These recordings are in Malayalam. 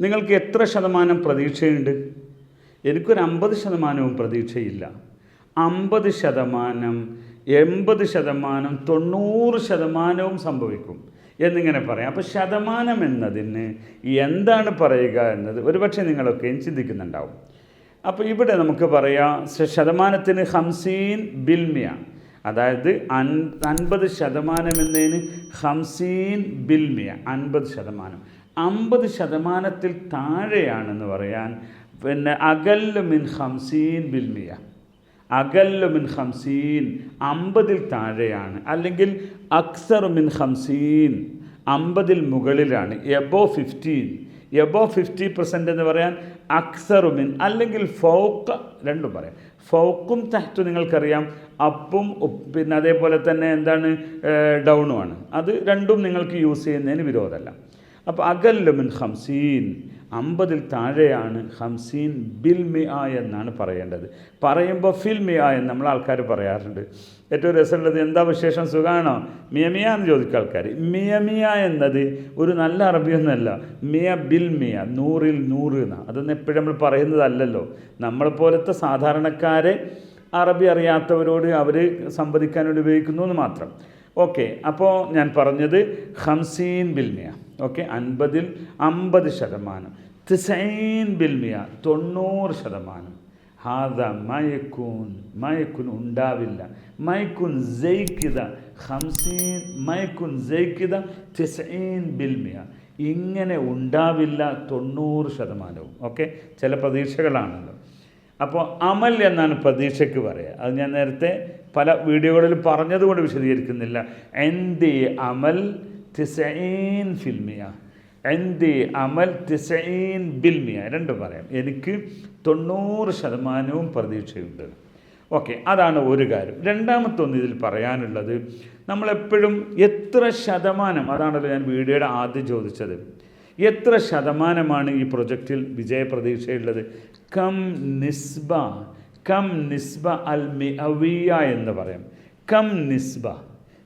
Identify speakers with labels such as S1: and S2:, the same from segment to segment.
S1: നിങ്ങൾക്ക് എത്ര ശതമാനം പ്രതീക്ഷയുണ്ട്? എനിക്കൊരു അമ്പത് ശതമാനവും പ്രതീക്ഷയില്ല. അമ്പത് ശതമാനം എൺപത് ശതമാനം തൊണ്ണൂറ് ശതമാനവും സംഭവിക്കും എന്നിങ്ങനെ പറയാം. അപ്പോൾ ശതമാനം എന്നതിന് എന്താണ് പറയുക എന്നത് ഒരുപക്ഷെ നിങ്ങളൊക്കെയും ചിന്തിക്കുന്നുണ്ടാവും. അപ്പോൾ ഇവിടെ നമുക്ക് പറയാം ശതമാനത്തിന് ഹംസീൻ ബിൽമിയ. അതായത് അൻ അൻപത് ശതമാനം എന്നതിന് ഹംസീൻ ബിൽമിയ. അൻപത് ശതമാനം. അമ്പത് ശതമാനത്തിൽ താഴെയാണെന്ന് പറയാൻ പിന്നെ അകല്ല് മിൻ ഹംസീൻ ബിൽമിയ അകല്ല് മിൻ ഹംസീൻ അമ്പതിൽ താഴെയാണ്. അല്ലെങ്കിൽ അക്സർ മിൻ ഹംസീൻ അമ്പതിൽ മുകളിലാണ്. Above fifteen. Above fifty percent എന്ന് പറയാൻ അക്സറുമിൻ അല്ലെങ്കിൽ ഫൗക്ക് രണ്ടും പറയാം. ഫൗക്കും തഹ്റ്റു നിങ്ങൾക്കറിയാം. അപ്പും പിന്നെ അതേപോലെ തന്നെ എന്താണ് ഡൗണുമാണ് അത് രണ്ടും നിങ്ങൾക്ക് യൂസ് ചെയ്യുന്നതിന് വിരോധമല്ല. അപ്പോൾ അകല്ലുമിൻ ഹംസീൻ അമ്പതിൽ താഴെയാണ് ഹംസീൻ ബിൽ ആ എന്നാണ് പറയേണ്ടത്. പറയുമ്പോൾ ഫിൽ ആ എന്ന് നമ്മൾ ആൾക്കാർ പറയാറുണ്ട്. ഏറ്റവും രസമുള്ളത് എന്താ വിശേഷം? സുഖമാണോ മിയമിയ എന്ന് ചോദിക്കുക ആൾക്കാർ മിയമിയ എന്നത് ഒരു നല്ല അറബിയൊന്നുമല്ല മിയ ബിൽ മിയ നൂറിൽ നൂറ് എന്നാണ് അതൊന്നും എപ്പോഴും നമ്മൾ പറയുന്നതല്ലല്ലോ. നമ്മളെപ്പോലത്തെ സാധാരണക്കാരെ അറബി അറിയാത്തവരോട് അവർ സംവദിക്കാൻ ഉപയോഗിക്കുന്നു എന്ന് മാത്രം. ഓക്കെ അപ്പോൾ ഞാൻ പറഞ്ഞത് ഹംസീൻ ബിൽമിയ. ഓക്കെ അൻപതിൽ അമ്പത് ശതമാനം. തിസൈൻ ബിൽമിയ തൊണ്ണൂറ് ശതമാനം. ഹാദ മയക്കൂൻ മയക്കുൻ ഉണ്ടാവില്ല. മയക്കുൻ ജയിക്കിത ഹംസീൻ മയക്കുൻ ജയിക്കിത തിസൈൻ ബിൽമിയ. ഇങ്ങനെ ഉണ്ടാവില്ല തൊണ്ണൂറ് ശതമാനവും. ഓക്കെ ചില പ്രതീക്ഷകളാണല്ലോ. അപ്പോൾ അമൽ എന്നാണ് പ്രതീക്ഷയ്ക്ക് പറയുക അത് ഞാൻ നേരത്തെ പല വീഡിയോകളിൽ പറഞ്ഞതുകൊണ്ട് വിശദീകരിക്കുന്നില്ല. എന്റെ അമൽ തിസൈൻ ഫിൽമിയ? എന്റെ അമൽ തിസൈൻ ബിൽമിയ? രണ്ടും പറയാം. എനിക്ക് തൊണ്ണൂറ് ശതമാനവും പ്രതീക്ഷയുണ്ട്. ഓക്കെ അതാണ് ഒരു കാര്യം. രണ്ടാമത്തെ ഒന്ന് ഇതിൽ പറയാനുള്ളത് നമ്മളെപ്പോഴും എത്ര ശതമാനം അതാണല്ലോ ഞാൻ വീഡിയോയുടെ ആദ്യം ചോദിച്ചത് എത്ര ശതമാനമാണ് ഈ പ്രൊജക്റ്റിൽ വിജയപ്രതീക്ഷയുള്ളത്? കം നിസ്ബ കം നിസ്ബ അൽ മിഅവിയ എന്ന് പറയാം. കം നിസ്ബ.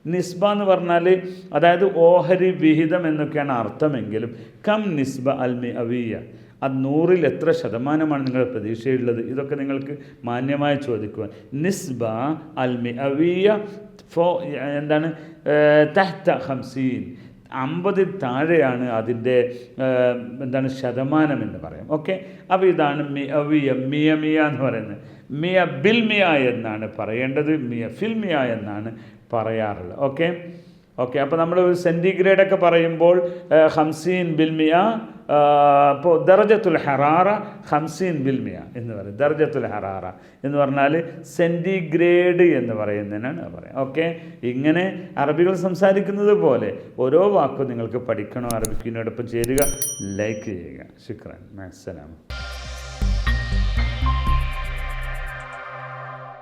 S1: നിസ്ബ എന്ന് പറഞ്ഞാൽ അതായത് ഓഹരി വിഹിതം എന്നൊക്കെയാണ് അർത്ഥമെങ്കിലും കം നിസ്ബ അൽ മിഅവിയ. അത് നൂറിൽ എത്ര ശതമാനമാണ് നിങ്ങൾ പ്രതീക്ഷയുള്ളത്? ഇതൊക്കെ നിങ്ങൾക്ക് മാന്യമായി ചോദിക്കുവാൻ. നിസ്ബ അൽ മിഅവിയ ഫോ എന്താണ്? തഹ്ത ഹംസീൻ അമ്പതിൽ താഴെയാണ് അതിന്റെ എന്താണ് ശതമാനം എന്ന് പറയാം. ഓക്കെ? അപ്പോൾ ഇതാണ് മിയ മിയ മിയ എന്ന് പറയുന്നത്. മിയ ബിൽമിയ എന്നാണ് പറയേണ്ടത്. മിയ ഫിൽമിയ എന്നാണ് പറയാറുള്ളത്. ഓക്കെ? ഓക്കെ അപ്പോൾ നമ്മൾ സെന്റിഗ്രേഡൊക്കെ പറയുമ്പോൾ ഹംസീൻ ബിൽ മിയ ഇപ്പോൾ ദർജത്തുൽ ഹറാറ ഹംസീൻ ബിൽമിയ എന്ന് പറയും. ദർജത്തുൽ ഹറാറ എന്ന് പറഞ്ഞാൽ സെന്റിഗ്രേഡ് എന്ന് പറയുന്നതിനാണ് പറയാം ഓക്കെ? ഇങ്ങനെ അറബികൾ സംസാരിക്കുന്നത് പോലെ ഓരോ വാക്കും നിങ്ങൾക്ക് പഠിക്കണോ? അറബിക്കിനോടൊപ്പം ചേരുക ലൈക്ക് ചെയ്യുക. ശുക്രൻ. അസ്സലാം